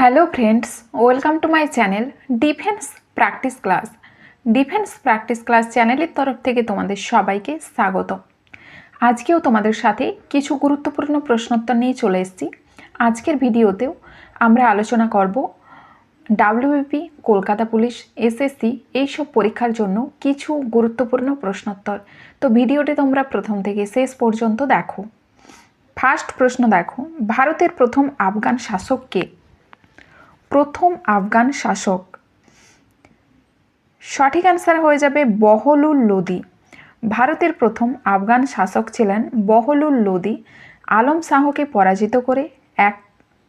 Hello friends welcome to my channel defence practice class defence practice class চ্যানেলের তরফ থেকে তোমাদের সবাইকে স্বাগত। আজকেও তোমাদের সাথে কিছু গুরুত্বপূর্ণ প্রশ্নোত্তর নিয়ে চলে এসেছি। আজকের ভিডিওতেও আমরা আলোচনা করব ডাব্লিউবিপি কলকাতা পুলিশ এসএসসি এইসব পরীক্ষার জন্য কিছু গুরুত্বপূর্ণ প্রশ্নোত্তর। তো ভিডিওটি তোমরা প্রথম থেকে শেষ পর্যন্ত দেখো। ফার্স্ট প্রশ্ন দেখো, ভারতের প্রথম আফগান শাসক কে? প্রথম আফগান শাসক। সঠিক অ্যান্সার হয়ে যাবে বহলুল লোদি। ভারতের প্রথম আফগান শাসক ছিলেন বহলুল লোদি। আলম শাহকে পরাজিত করে এক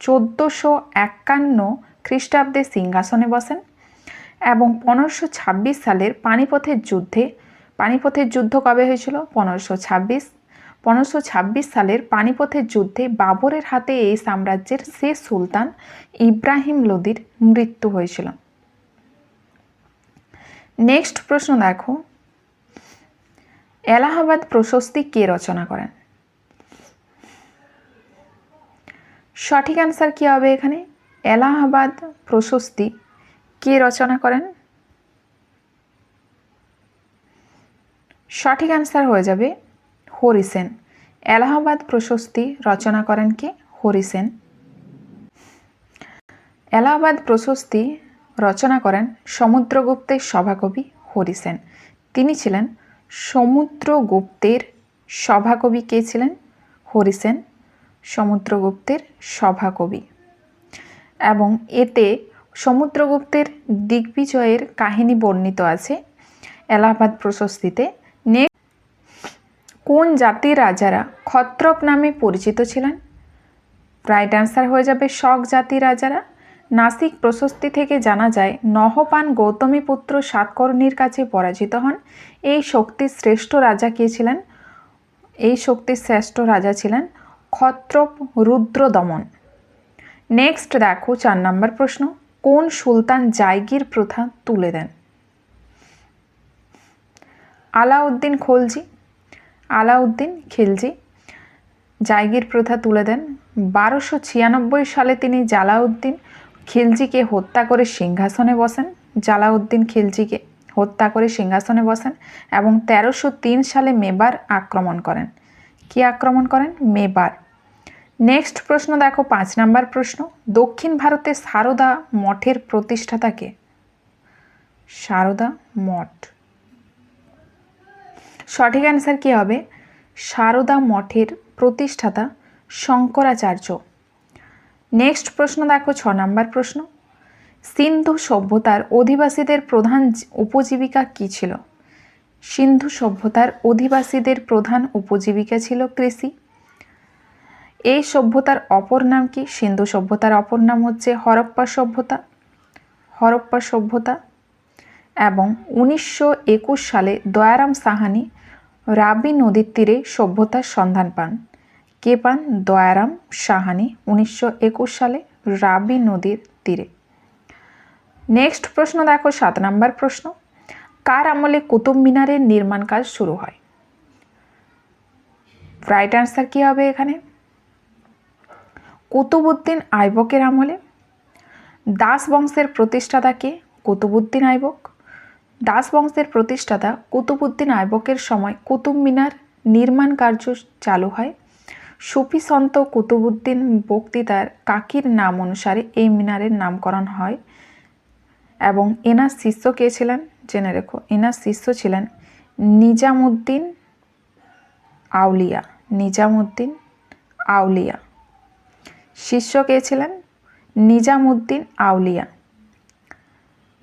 চোদ্দোশো একান্ন খ্রিস্টাব্দে সিংহাসনে বসেন এবং পনেরোশো ছাব্বিশ সালের পানিপথের যুদ্ধে, পানিপথের যুদ্ধ কবে হয়েছিল? পনেরোশো ছাব্বিশ পনেরোশো সালের পানিপথের যুদ্ধে বাবরের হাতে এই সাম্রাজ্যের শেষ সুলতান ইব্রাহিম লোদির মৃত্যু হয়েছিল। নেক্সট প্রশ্ন দেখো। এলাহাবাদ প্রশস্তি কে রচনা করেন? সঠিক অ্যান্সার কী হবে এখানে? এলাহাবাদ প্রশস্তি কে রচনা করেন? সঠিক অ্যান্সার হয়ে যাবে হরিসেন। এলাহাবাদ প্রশস্তি রচনা করেন কে? হরিসেন। এলাহাবাদ প্রশস্তি রচনা করেন সমুদ্রগুপ্তের সভাকবি হরিসেন। তিনি ছিলেন সমুদ্রগুপ্তের সভাকবি কে ছিলেন? হরিসেন, সমুদ্রগুপ্তের সভাকবি। এবং এতে সমুদ্রগুপ্তের দিগ্বিজয়ের কাহিনী বর্ণিত আছে। এলাহাবাদ প্রশস্তিতে কোন জাতির রাজারা ক্ষত্রপ নামে পরিচিত ছিলেন? রাইট অ্যান্সার হয়ে যাবে শক জাতির রাজারা। নাসিক প্রশস্তি থেকে জানা যায়, নহপান গৌতমীপুত্র সাতকর্ণীর কাছে পরাজিত হন। এই শক্তির শ্রেষ্ঠ রাজা কে ছিলেন? এই শক্তির শ্রেষ্ঠ রাজা ছিলেন ক্ষত্রপ রুদ্র দমন নেক্সট দেখো চার নম্বর প্রশ্ন, কোন সুলতান জায়গির প্রথা তুলে দেন? আলাউদ্দিন খলজি আলাউদ্দিন খিলজি। জায়গির প্রথা তুলে দেন। বারোশো ছিয়ানব্বই সালে তিনি জালাউদ্দিন খিলজিকে হত্যা করে সিংহাসনে বসেন। জালাউদ্দিন খিলজিকে হত্যা করে সিংহাসনে বসেন এবং তেরোশো তিন সালে মেবার আক্রমণ করেন। কি আক্রমণ করেন? মেবার। নেক্সট প্রশ্ন দেখো, পাঁচ নাম্বার প্রশ্ন। দক্ষিণ ভারতে সারদা মঠের প্রতিষ্ঠাতাকে সারদা মঠ। সঠিক অ্যান্সার কী হবে? সারদা মঠের প্রতিষ্ঠাতা শঙ্করাচার্য। নেক্সট প্রশ্ন দেখো, ছ নম্বর প্রশ্ন। সিন্ধু সভ্যতার অধিবাসীদের প্রধান উপজীবিকা কী ছিল? সিন্ধু সভ্যতার অধিবাসীদের প্রধান উপজীবিকা ছিল কৃষি। এই সভ্যতার অপর নাম কি? সিন্ধু সভ্যতার অপর নাম হচ্ছে হরপ্পা সভ্যতা। হরপ্পা সভ্যতা। এবং উনিশশো একুশ সালে দয়ারাম সাহানি রাবি নদীর তীরে সভ্যতার সন্ধান পান। কে পান? দয়ারাম সাহানি, উনিশশো একুশ সালে রাবি নদীর তীরে। নেক্সট প্রশ্ন দেখো, সাত নম্বর প্রশ্ন। কার আমলে কুতুব মিনারের নির্মাণ কাজ শুরু হয়? রাইট অ্যান্সার কী হবে এখানে? কুতুবুদ্দিন আইবকের আমলে। দাস বংশের প্রতিষ্ঠাতাকে কুতুবুদ্দিন আইবক। দাস বংশের প্রতিষ্ঠাতা কুতুবুদ্দিন আইবকের সময় কুতুব মিনার নির্মাণ কার্য চালু হয়। সুফি সন্ত কুতুবুদ্দিন বক্তৃতার কাকির নাম অনুসারে এই মিনারের নামকরণ হয় এবং এনার শিষ্য কে ছিলেন? জেনে রেখো, এনার শিষ্য ছিলেন নিজামুদ্দিন আউলিয়া নিজামুদ্দিন আউলিয়া। শিষ্য কে ছিলেন? নিজামুদ্দিন আউলিয়া।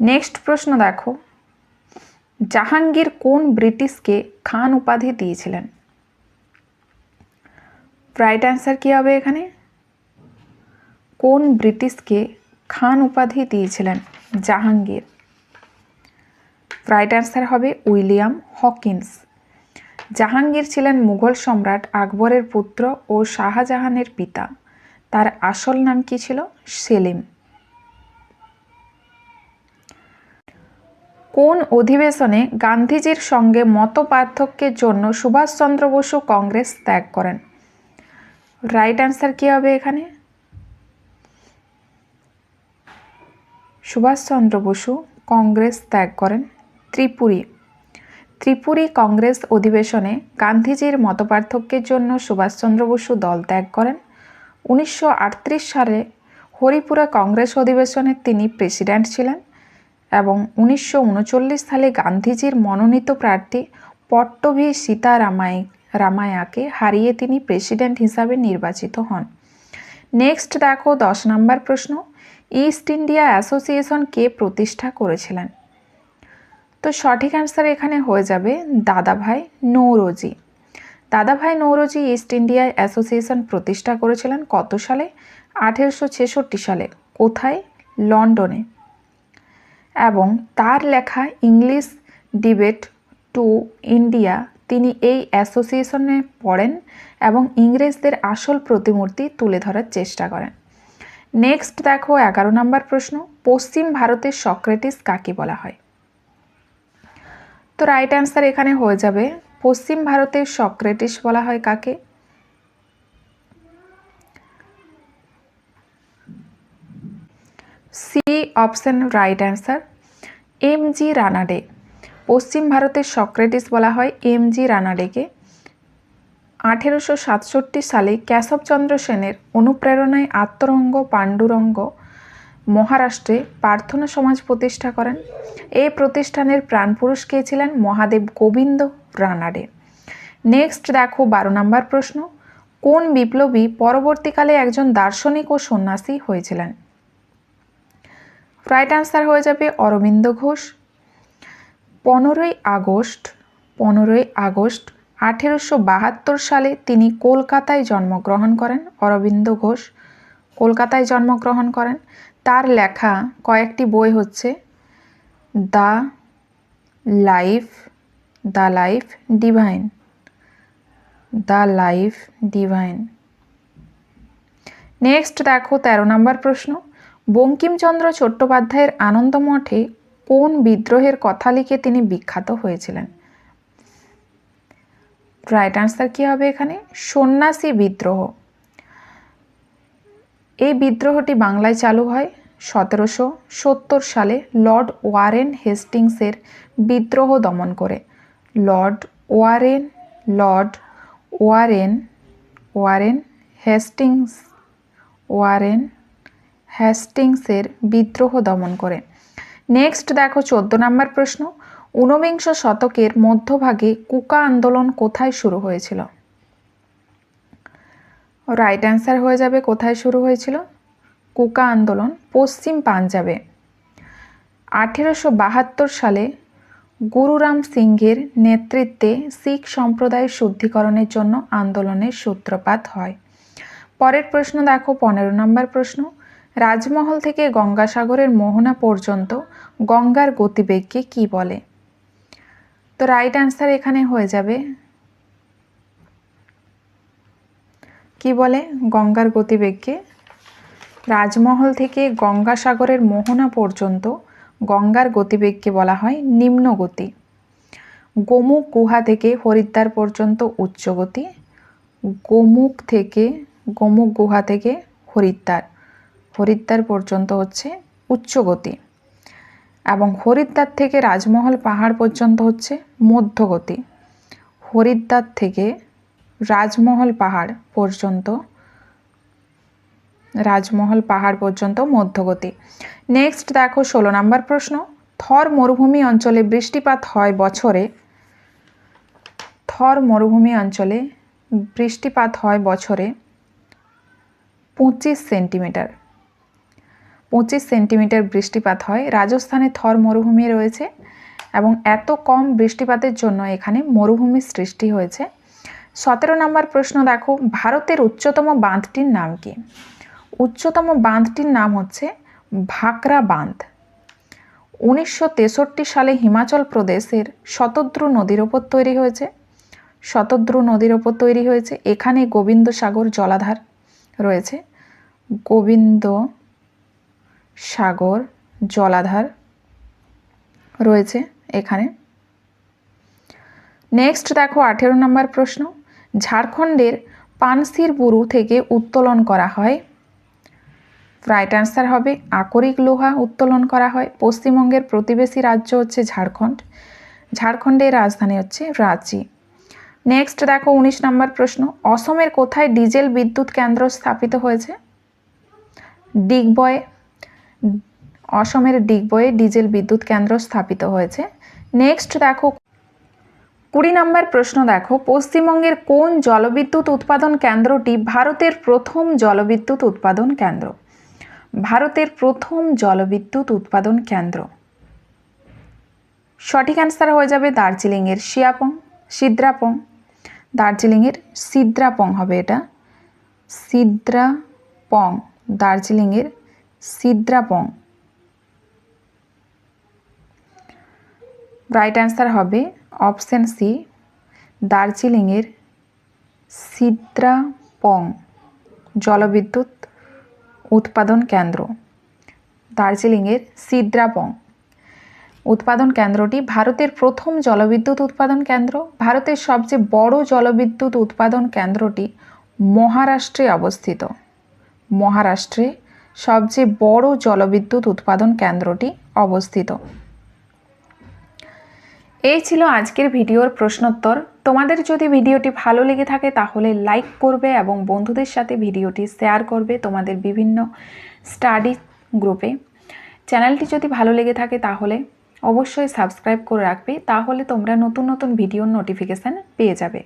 নেক্সট প্রশ্ন দেখো। জাহাঙ্গীর কোন ব্রিটিশকে খান উপাধি দিয়েছিলেন? রাইট অ্যান্সার কী হবে এখানে? কোন ব্রিটিশকে খান উপাধি দিয়েছিলেন জাহাঙ্গীর? রাইট অ্যান্সার হবে উইলিয়াম হকিন্স। জাহাঙ্গীর ছিলেন মুঘল সম্রাট আকবরের পুত্র ও শাহজাহানের পিতা। তার আসল নাম কি ছিল? সেলিম। কোন অধিবেশনে গান্ধীজির সঙ্গে মত পার্থক্যের জন্য সুভাষচন্দ্র বসু কংগ্রেস ত্যাগ করেন? রাইট অ্যান্সার কী হবে এখানে? সুভাষচন্দ্র বসু কংগ্রেস ত্যাগ করেন ত্রিপুরী। ত্রিপুরী কংগ্রেস অধিবেশনে গান্ধীজির মতপার্থক্যের জন্য সুভাষচন্দ্র বসু দল ত্যাগ করেন। উনিশশো আটত্রিশ সালে হরিপুরা কংগ্রেস অধিবেশনে তিনি প্রেসিডেন্ট ছিলেন। এবং উনিশশো উনচল্লিশ সালে গান্ধীজির মনোনীত প্রার্থী পট্টভি সীতারামাই রামায়াকে হারিয়ে তিনি প্রেসিডেন্ট হিসাবে নির্বাচিত হন। নেক্সট দেখো দশ নম্বর প্রশ্ন। ইস্ট ইন্ডিয়া অ্যাসোসিয়েশন কে প্রতিষ্ঠা করেছিলেন? তো সঠিক অ্যান্সার এখানে হয়ে যাবে দাদাভাই নৌরোজি। দাদাভাই নৌরোজি ইস্ট ইন্ডিয়া অ্যাসোসিয়েশন প্রতিষ্ঠা করেছিলেন কত সালে? আঠেরোশো ছেষট্টি সালে। কোথায়? লন্ডনে। এবং তার লেখা ইংলিশ ডিবেট টু ইন্ডিয়া। তিনি এই অ্যাসোসিয়েশনে পড়েন এবং ইংরেজদের আসল প্রতিমূর্তি তুলে ধরার চেষ্টা করেন। নেক্সট দেখো এগারো নম্বর প্রশ্ন, পশ্চিম ভারতের সক্রেটিস কাকে বলা হয়? তো রাইট অ্যান্সার এখানে হয়ে যাবে, পশ্চিম ভারতের সক্রেটিস বলা হয় কাকে? C option right answer M G Ranade পশ্চিম ভারতের সক্রেটিস বলা হয় এম জি রানাডেকে আঠেরোশো সাতষট্টি সালে কেশবচন্দ্র সেনের অনুপ্রেরণায় আত্মরঙ্গ পাণ্ডুরঙ্গ মহারাষ্ট্রে প্রার্থনা সমাজ প্রতিষ্ঠা করেন। এই প্রতিষ্ঠানের প্রাণপুরুষ কে ছিলেন মহাদেব গোবিন্দ রানাডে। নেক্সট দেখো বারো নম্বর প্রশ্ন। কোন বিপ্লবী পরবর্তীকালে একজন দার্শনিক ও সন্ন্যাসী হয়েছিলেন? রাইট আনসার হয়ে যাবে অরবিন্দ ঘোষ। পনেরোই আগস্ট পনেরোই আগস্ট আঠেরোশো বাহাত্তর সালে তিনি কলকাতায় জন্মগ্রহণ করেন, অরবিন্দ ঘোষ কলকাতায় জন্মগ্রহণ করেন। তার লেখা কয়েকটি বই হচ্ছে the life the life divine, the life divine. Next দেখো তেরো নম্বর প্রশ্ন। বঙ্কিমচন্দ্র চট্টোপাধ্যায়ের আনন্দমঠে কোন বিদ্রোহের কথা লিখে তিনি বিখ্যাত হয়েছিলেন? রাইট আনসার কী হবে এখানে? সন্ন্যাসী বিদ্রোহ। এই বিদ্রোহটি বাংলায় চালু হয় সতেরোশো সত্তর সালে লর্ড ওয়ারেন হেস্টিংসের বিদ্রোহ দমন করে। Lord Warren lord Warren Warren Hastings, Warren হ্যাস্টিংসের বিদ্রোহ দমন করে নেক্সট দেখো চোদ্দ নম্বর প্রশ্ন। ঊনবিংশ শতকের মধ্যভাগে কুকা আন্দোলন কোথায় শুরু হয়েছিল? রাইট অ্যান্সার হয়ে যাবে, কোথায় শুরু হয়েছিল? কুকা আন্দোলন পশ্চিম পাঞ্জাবে। আঠেরোশো বাহাত্তর সালে গুরুরাম সিংহের নেতৃত্বে শিখ সম্প্রদায়ের শুদ্ধিকরণের জন্য আন্দোলনের সূত্রপাত হয়। পরের প্রশ্ন দেখো, পনেরো নম্বর প্রশ্ন। রাজমহল থেকে গঙ্গাসাগরের মোহনা পর্যন্ত গঙ্গার গতিবেগকে কি বলে? তো রাইট অ্যান্সার এখানে হয়ে যাবে। কি বলে? গঙ্গার গতিবেগকে। রাজমহল থেকে গঙ্গাসাগরের মোহনা পর্যন্ত গঙ্গার গতিবেগকে বলা হয় নিম্নগতি। গোমুখ গুহা থেকে হরিদ্বার পর্যন্ত উচ্চগতি। গোমুখ থেকে, গোমুখ গুহা থেকে হরিদ্বার। হরিদ্বার পর্যন্ত হচ্ছে উচ্চগতি এবং হরিদ্বার থেকে রাজমহল পাহাড় পর্যন্ত হচ্ছে মধ্যগতি। হরিদ্বার থেকে রাজমহল পাহাড় পর্যন্ত, রাজমহল পাহাড় পর্যন্ত মধ্যগতি। নেক্সট দেখো ষোলো নম্বর প্রশ্ন। থর মরুভূমি অঞ্চলে বৃষ্টিপাত হয় বছরে? থর মরুভূমি অঞ্চলে বৃষ্টিপাত হয় বছরে পঁচিশ সেন্টিমিটার। পঁচিশ সেন্টিমিটার বৃষ্টিপাত হয়। রাজস্থানে থর মরুভূমি রয়েছে এবং এত কম বৃষ্টিপাতের জন্য এখানে মরুভূমির সৃষ্টি হয়েছে। সতেরো নম্বর প্রশ্ন দেখো, ভারতের উচ্চতম বাঁধটির নাম কি? উচ্চতম বাঁধটির নাম হচ্ছে ভাকরা বাঁধ। উনিশশো তেষট্টি সালে হিমাচল প্রদেশের শতদ্রু নদীর ওপর তৈরি হয়েছে। শতদ্রু নদীর ওপর তৈরি হয়েছে। এখানে গোবিন্দ সাগর জলাধার রয়েছে। গোবিন্দ সাগর, জলাধার রয়েছে এখানে। নেক্সট দেখো আঠেরো নম্বর প্রশ্ন। ঝাড়খণ্ডের পানসির বুরু থেকে উত্তোলন করা হয়। রাইট অ্যান্সার হবে আকরিক লোহা উত্তোলন করা হয়। পশ্চিমবঙ্গের প্রতিবেশী রাজ্য হচ্ছে ঝাড়খণ্ড। ঝাড়খণ্ডের রাজধানী হচ্ছে রাঁচি। নেক্সট দেখো উনিশ নম্বর প্রশ্ন। অসমের কোথায় ডিজেল বিদ্যুৎ কেন্দ্র স্থাপিত হয়েছে? ডিগবয়ে অসমের ডিগবয়ে ডিজেল বিদ্যুৎ কেন্দ্র স্থাপিত হয়েছে। নেক্সট দেখো, কুড়ি নম্বর প্রশ্ন দেখো, পশ্চিমবঙ্গের কোন জলবিদ্যুৎ উৎপাদন কেন্দ্রটি ভারতের প্রথম জলবিদ্যুৎ উৎপাদন কেন্দ্র? ভারতের প্রথম জলবিদ্যুৎ উৎপাদন কেন্দ্র। সঠিক অ্যান্সার হয়ে যাবে দার্জিলিংয়ের শিয়াপং, সিদ্রাপং। দার্জিলিংয়ের সিদ্রাপং হবে এটা। সিদ্রাপং, দার্জিলিংয়ের সিদ্রাপং। রাইট অ্যান্সার হবে অপশান সি দার্জিলিংয়ের সিদ্রাপং জলবিদ্যুৎ উৎপাদন কেন্দ্র। দার্জিলিংয়ের সিদ্রাপং উৎপাদন কেন্দ্রটি ভারতের প্রথম জলবিদ্যুৎ উৎপাদন কেন্দ্র। ভারতের সবচেয়ে বড় জলবিদ্যুৎ উৎপাদন কেন্দ্রটি মহারাষ্ট্রে অবস্থিত। মহারাষ্ট্রে সবচেয়ে বড় জলবিদ্যুৎ উৎপাদন কেন্দ্রটি অবস্থিত। এই ছিল আজকের ভিডিওর প্রশ্নোত্তর। তোমাদের যদি ভিডিওটি ভালো লেগে থাকে তাহলে লাইক করবে এবং বন্ধুদের সাথে ভিডিওটি শেয়ার করবে তোমাদের বিভিন্ন স্টাডি গ্রুপে চ্যানেলটি যদি ভালো লেগে থাকে তাহলে অবশ্যই সাবস্ক্রাইব করে রাখবে, তাহলে তোমরা নতুন নতুন ভিডিওর নোটিফিকেশান পেয়ে যাবে।